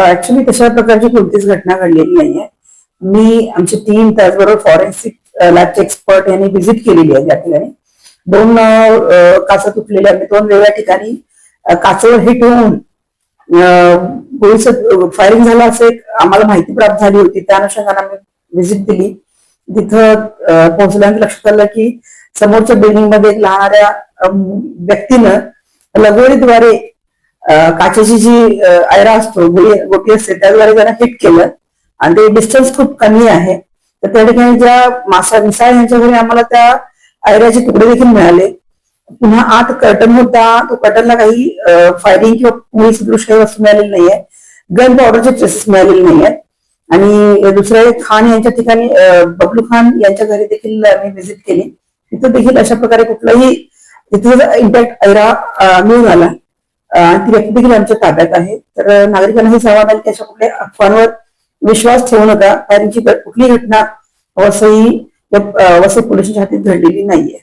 Actually तशा प्रकारची कोणतीच घटना घडलेली नाहीये. मी आमची टीम त्याचबरोबर फॉरेन्सिक लॅबचे एक्सपर्ट यांनी व्हिजिट केलेली आहे त्या ठिकाणी. दोन काचा तुटलेल्या दोन वेगळ्या ठिकाणी अ, काचेवर हिट होऊन गोळीचं फायरिंग झालं असं एक आम्हाला माहिती प्राप्त झाली होती. त्या अनुषंगाने आम्ही व्हिजिट दिली. तिथं पोहोचल्यानंतर लक्षात आलं की समोरच्या बिल्डिंगमध्ये एक लहानाऱ्या व्यक्तीनं लगोरीद्वारे काचेची जी आयरा असतो गोटी असते त्याद्वारे त्यांना हिट केलं. आणि ते डिस्टन्स खूप कमी आहे. तर त्या ठिकाणी ज्या मासा मिसाळ यांच्या घरी आम्हाला त्या आयराचे तुकडे देखील मिळाले. पुन्हा आत कर्टन होता. तो कर्टनला काही फायरिंग किंवा पोलीस सदृश काही वस्तू मिळालेली नाहीये. गन पावडरचे ट्रेसेस मिळालेले नाहीये. आणि दुसऱ्या खान यांच्या ठिकाणी बबलू खान यांच्या घरी देखील आम्ही व्हिजिट केली. तिथं देखील अशा प्रकारे कुठलाही तिथे इम्पॅक्ट ऐरा मिळून आला ती व्यक्ती देखील आमच्या ताब्यात आहे. तर नागरिकांना हे संवाद आले की अशा कुठल्या अफवांवर विश्वास ठेवू नका. कारण की कुठली घटना वसई वसई पोलिसांच्या हातीत घडलेली नाहीये.